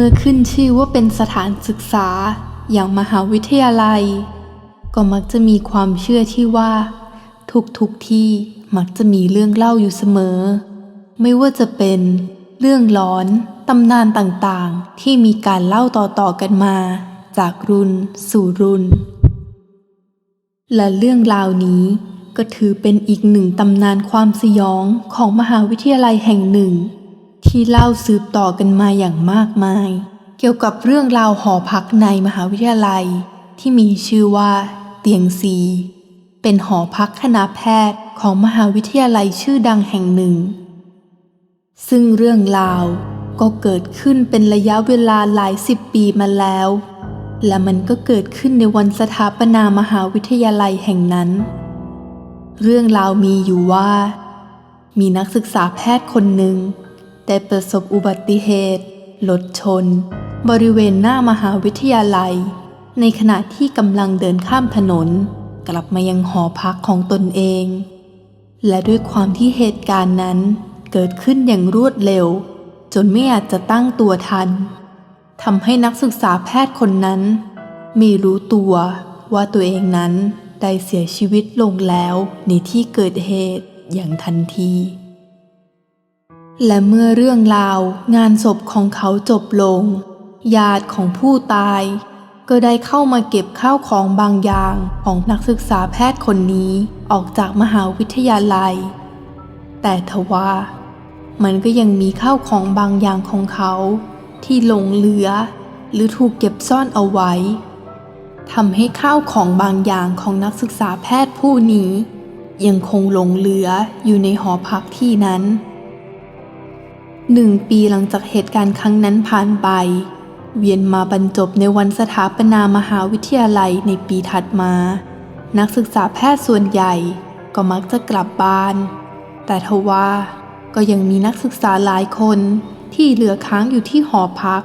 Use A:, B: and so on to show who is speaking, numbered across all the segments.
A: มื่อขึ้นชื่อว่าเป็นสถานศึกษาอย่างมหาวิทยาลัย ก็มักจะมีความเชื่อที่ว่า ทุกๆทที่มักจะมีเรื่องเล่าอยู่เสมอ ไม่ว่าจะเป็นเรื่องหลอนตำนานต่างๆ ที่มีการเล่าต่อๆกันมา จากรุ่นสู่รุ่น และเรื่องราวนี้ก็ถือเป็นอีกหนึ่งตำนานความสยองของมหาวิทยาลัยแห่งหนึ่ง ที่เล่าสืบต่อกันมาอย่างมากมาย เกี่ยวกับเรื่องราวหอพักในมหาวิทยาลัย ที่มีชื่อว่า เตียงซีเป็นหอพักคณะแพทย์ของมหาวิทยาลัยชื่อดังแห่งหนึ่ง ซึ่งเรื่องราวก็เกิดขึ้นเป็นระยะเวลาหลายสิบปีมาแล้ว และมันก็เกิดขึ้นในวันสถาปนามหาวิทยาลัยแห่งนั้น เรื่องราวมีอยู่ว่า มีนักศึกษาแพทย์คนหนึ่ง ได้ประสบอุบัติเหตุรถชน บริเวณหน้ามหาวิทยาลัย ในขณะที่กำลังเดินข้ามถนน กลับมายังหอพักของตนเอง และด้วยความที่เหตุการณ์นั้นเกิดขึ้นอย่างรวดเร็ว จนไม่อาจจะตั้งตัวทันทำให้นักศึกษาแพทย์คนนั้นไม่รู้ตัวว่าตัวเองนั้นได้เสียชีวิตลงแล้วในที่เกิดเหตุอย่างทันที และเมื่อเรื่องราวงานศพของเขาจบลง ญาติของผู้ตาย ก็ได้เข้ามาเก็บข้าวของบางอย่างของนักศึกษาแพทย์คนนี้ออกจากมหาวิทยาลัย แต่ทว่ามันก็ยังมีข้าวของบางอย่างของเขาที่หลงเหลือ หรือถูกเก็บซ่อนเอาไว้ทำให้ข้าวของบางอย่างของนักศึกษาแพทย์ผู้นี้ ยังคงหลงเหลืออยู่ในหอพักที่นั้น หนึ่งปีหลังจากเหตุการณ์ครั้งนั้นผ่านไป เวียนมาบรรจบในวันสถาปนามหาวิทยาลัยในปีถัดมา นักศึกษาแพทย์ส่วนใหญ่ก็มักจะกลับบ้าน แต่ทว่าก็ยังมีนักศึกษาหลายคนที่เหลือค้างอยู่ที่หอพัก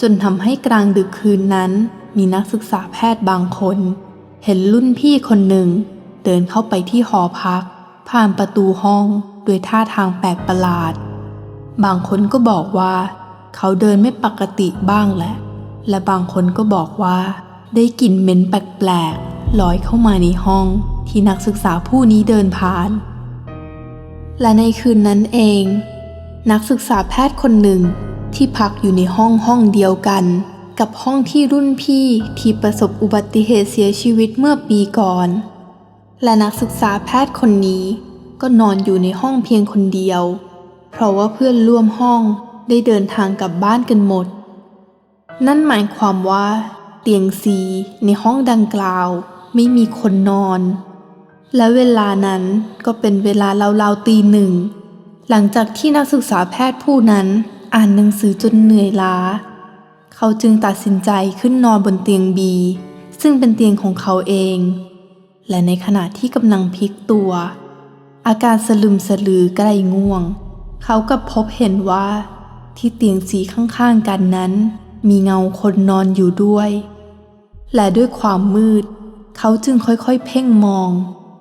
A: จนทำให้กลางดึกคืนนั้น มีนักศึกษาแพทย์บางคน เห็นรุ่นพี่คนหนึ่ง เดินเข้าไปที่หอพัก ผ่านประตูห้องด้วยท่าทางแปลกประหลาด บางคนก็บอกว่า เขาเดินไม่ปกติบ้างแหละ และบางคนก็บอกว่า ได้กลิ่นเหม็นแปลกๆลอยเข้ามาในห้องที่นักศึกษาผู้นี้เดินผ่าน และในคืนนั้นเอง นักศึกษาแพทย์คนหนึ่งที่พักอยู่ในห้องห้องเดียวกัน กับห้องที่รุ่นพี่ที่ประสบอุบัติเหตุเสียชีวิตเมื่อปีก่อน และนักศึกษาแพทย์คนนี้ก็นอนอยู่ในห้องเพียงคนเดียว ราะว่าเพื่อนร่วมห้องได้เดินทางกลับบ้านกันหมด นั่นหมายความว่า เตียงซีในห้องดังกล่าวไม่มีคนนอน และเวลานั้นก็เป็นเวลาราวๆตีหนึ่ง หลังจากที่นักศึกษาแพทย์ผู้นั้นอ่านหนังสือจนเหนื่อยล้า เขาจึงตัดสินใจขึ้นนอนบนเตียงบี ซึ่งเป็นเตียงของเขาเอง และในขณะที่กำลังพลิกตัว อาการสลึมสลือใกล้ง่วง เขาก็พบเห็นว่า ที่เตียงสีข้างๆกันนั้น มีเงาคนนอนอยู่ด้วย และด้วยความมืด เขาจึงค่อยๆเพ่งมอง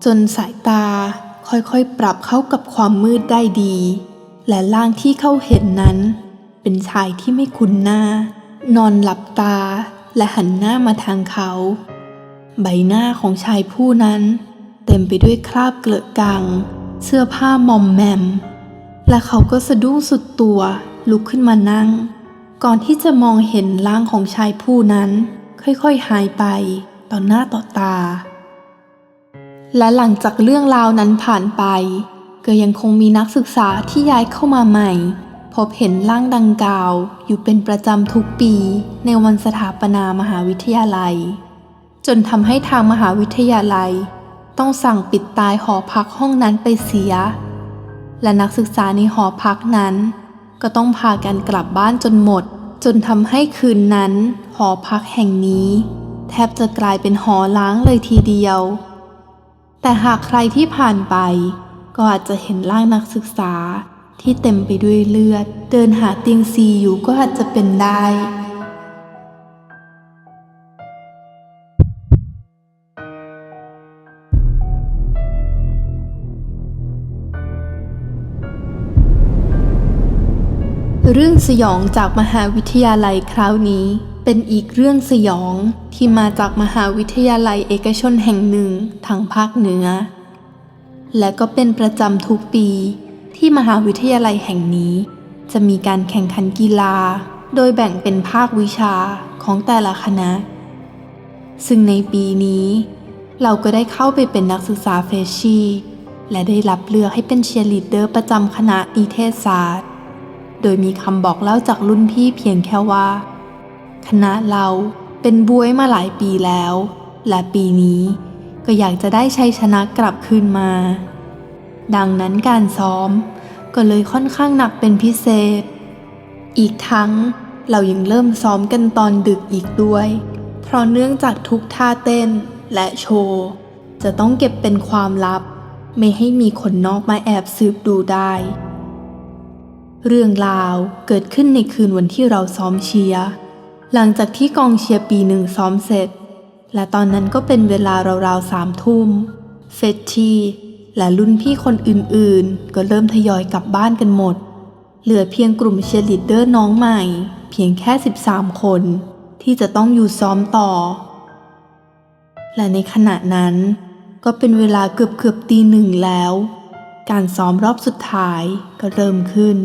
A: จนสายตาค่อยๆปรับเข้ากับความมืดได้ดี และร่างที่เขาเห็นนั้น เป็นชายที่ไม่คุ้นหน้า นอนหลับตาและหันหน้ามาทางเขา ใบหน้าของชายผู้นั้น เต็มไปด้วยคราบเกลอะกัง เสื้อผ้ามอมแมม และเขาก็สะดุ้งสุดตัวลุกขึ้นมานั่ง ก่อนที่จะมองเห็นร่างของชายผู้นั้น ค่อยๆหายไปต่อหน้าต่อตา และหลังจากเรื่องราวนั้นผ่านไป ก็ยังคงมีนักศึกษาที่ย้ายเข้ามาใหม่ พบเห็นร่างดังกล่าวอยู่เป็นประจำทุกปีในวันสถาปนามหาวิทยาลัย จนทำให้ทางมหาวิทยาลัย ต้องสั่งปิดตายหอพักห้องนั้นไปเสีย และนักศึกษาในหอพักนั้น ก็ต้องพากันกลับบ้านจนหมด จนทำให้คืนนั้น หอพักแห่งนี้ แทบจะกลายเป็นหอล้างเลยทีเดียว แต่หากใครที่ผ่านไป ก็อาจจะเห็นร่างนักศึกษาที่เต็มไปด้วยเลือด เดินหาเตียงซีอยู่ก็อาจจะเป็นได้ เรื่องสยองจากมหาวิทยาลัยคราวนี้ เป็นอีกเรื่องสยองที่มาจากมหาวิทยาลัยเอกชนแห่งหนึ่งทางภาคเหนือ และก็เป็นประจำทุกปี ที่มหาวิทยาลัยแห่งนี้ จะมีการแข่งขันกีฬา โดยแบ่งเป็นภาควิชาของแต่ละคณะ ซึ่งในปีนี้ เราก็ได้เข้าไปเป็นนักศึกษาเฟชชี่และได้รับเลือกให้เป็นเชียร์ลีดเดอร์ประจำคณะนิเทศศาสตร์ โดยมีคำบอกเล่าจากรุ่นพี่เพียงแค่ว่า คณะเราเป็นบวยมาหลายปีแล้ว และปีนี้ก็อยากจะได้ชัยชนะกลับคืนมา ดังนั้นการซ้อมก็เลยค่อนข้างหนักเป็นพิเศษ อีกทั้งเรายังเริ่มซ้อมกันตอนดึกอีกด้วย เพราะเนื่องจากทุกท่าเต้นและโชว์ จะต้องเก็บเป็นความลับ ไม่ให้มีคนนอกมาแอบสืบดูได้ เรื่องราวเกิดขึ้นในคืนวันที่เราซ้อมเชียร์หลังจากที่กองเชียร์ปีหนึ่งซ้อมเสร็จ และตอนนั้นก็เป็นเวลาราวๆสามทุ่มเฟชชี่และรุ่นพี่คนอื่นๆ ก็เริ่มทยอยกลับบ้านกันหมด เหลือเพียงกลุ่มเชียร์ลีดเดอร์น้องใหม่ เพียงแค่ 13 คน ที่จะต้องอยู่ซ้อมต่อ และในขณะนั้น ก็เป็นเวลาเกือบเกือบตีหนึ่งแล้ว การซ้อมรอบสุดท้ายก็เริ่มขึ้น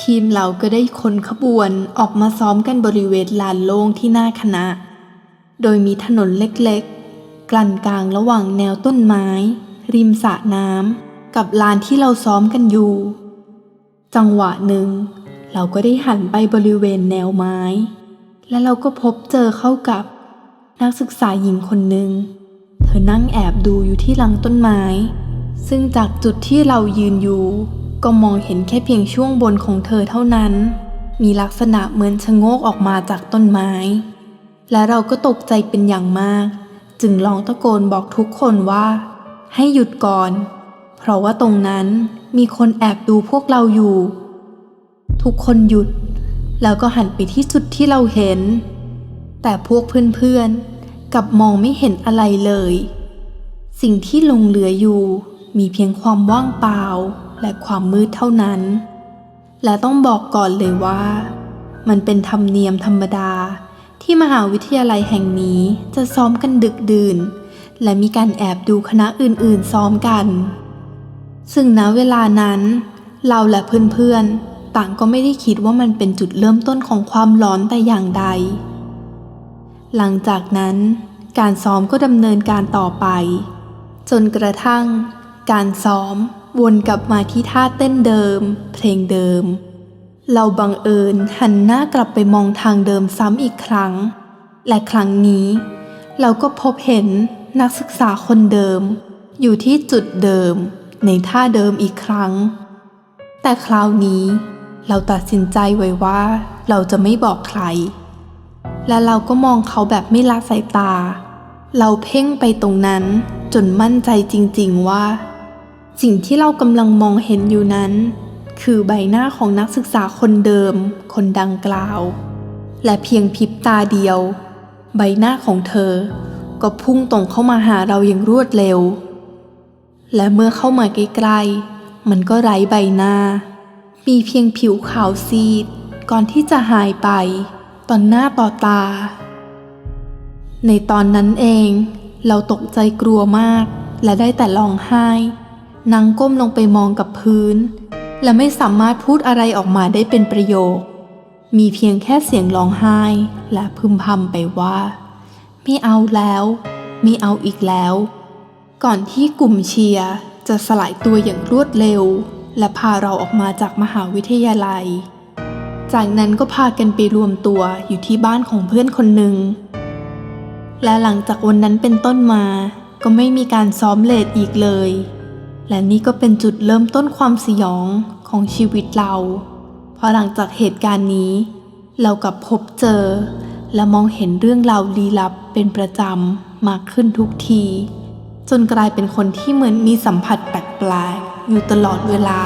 A: ทีมเราก็ได้คนขบวนออกมาซ้อมกันบริเวณลานโล่งที่หน้าคณะ โดยมีถนนเล็กๆ กลั่นกลางระหว่างแนวต้นไม้ ริมสระน้ำกับลานที่เราซ้อมกันอยู่ จังหวะหนึ่ง เราก็ได้หันไปบริเวณแนวไม้ และเราก็พบเจอเข้ากับ นักศึกษาหญิงคนหนึ่ง เธอนั่งแอบดูอยู่ที่หลังต้นไม้ ซึ่งจากจุดที่เรายืนอยู่ ก็มองเห็นแค่เพียงช่วงบนของเธอเท่านั้น มีลักษณะเหมือนชะโงกออกมาจากต้นไม้ และเราก็ตกใจเป็นอย่างมาก จึงลองตะโกนบอกทุกคนว่า ให้หยุดก่อน เพราะว่าตรงนั้นมีคนแอบดูพวกเราอยู่ ทุกคนหยุด แล้วก็หันไปที่จุดที่เราเห็น แต่พวกเพื่อนๆกับมองไม่เห็นอะไรเลย สิ่งที่ลงเหลืออยู่มีเพียงความว่างเปล่า และความมืดเท่านั้น และต้องบอกก่อนเลยว่า มันเป็นธรรมเนียมธรรมดาที่มหาวิทยาลัยแห่งนี้จะซ้อมกันดึกดื่น และมีการแอบดูคณะอื่นๆซ้อมกัน ซึ่งณเวลานั้น เราและเพื่อนๆ ต่างก็ไม่ได้คิดว่ามันเป็นจุดเริ่มต้นของความร้อนแต่อย่างใด หลังจากนั้น การซ้อมก็ดำเนินการต่อไป จนกระทั่ง การซ้อม วนกลับมาที่ท่าเต้นเดิม เพลงเดิม เราบังเอิญหันหน้ากลับไปมองทางเดิมซ้ำอีกครั้ง และครั้งนี้ เราก็พบเห็นนักศึกษาคนเดิม อยู่ที่จุดเดิม ในท่าเดิมอีกครั้ง แต่คราวนี้ เราตัดสินใจไว้ว่า เราจะไม่บอกใคร และเราก็มองเขาแบบไม่ละสายตา เราเพ่งไปตรงนั้นจนมั่นใจจริง ๆว่า สิ่งที่เรากำลังมองเห็นอยู่นั้น คือใบหน้าของนักศึกษาคนเดิม คนดังกล่าว และเพียงพริบตาเดียว ใบหน้าของเธอ ก็พุ่งตรงเข้ามาหาเราอย่างรวดเร็ว และเมื่อเข้ามาใกล้ๆมันก็ไร้ใบหน้า มีเพียงผิวขาวซีด ก่อนที่จะหายไปต่อหน้าต่อตา ในตอนนั้นเอง เราตกใจกลัวมาก และได้แต่ร้องไห้ นั่งก้มลงไปมองกับพื้น และไม่สามารถพูดอะไรออกมาได้เป็นประโยค มีเพียงแค่เสียงร้องไห้ และพึมพำไปว่า ไม่เอาแล้วไม่เอาอีกแล้ว ก่อนที่กลุ่มเชียร์จะสลายตัวอย่างรวดเร็ว และพาเราออกมาจากมหาวิทยาลัย จากนั้นก็พากันไปรวมตัวอยู่ที่บ้านของเพื่อนคนหนึ่ง และหลังจากวันนั้นเป็นต้นมา ก็ไม่มีการซ้อมเลดอีกเลย และนี่ก็เป็นจุดเริ่มต้นความสยองของชีวิตเรา เพราะหลังจากเหตุการณ์นี้ เรากับพบเจอ และมองเห็นเรื่องราวลี้ลับเป็นประจำมากขึ้นทุกที จนกลายเป็นคนที่เหมือนมีสัมผัสแปลกๆอยู่ตลอดเวลา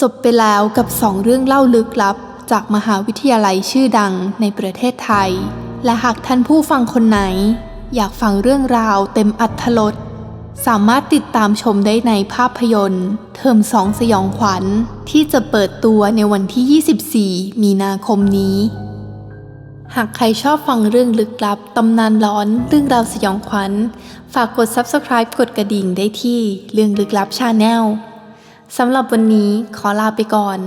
A: จบไปแล้วกับสองเรื่องเล่าลึกลับ จากมหาวิทยาลัยชื่อดังในประเทศไทย และหากท่านผู้ฟังคนไหน อยากฟังเรื่องราวเต็มอัธรส สามารถติดตามชมได้ในภาพยนตร์ เทอมสองสยองขวัญ ที่จะเปิดตัวในวันที่ 24 มีนาคมนี้ หากใครชอบฟังเรื่องลึกลับ ตำนานร้อนเรื่องราวสยองขวัญ ฝากกด Subscribe กดกระดิ่งได้ที่เรื่องลึกลับชาแนลสำหรับวันนี้ขอลาไปก่อน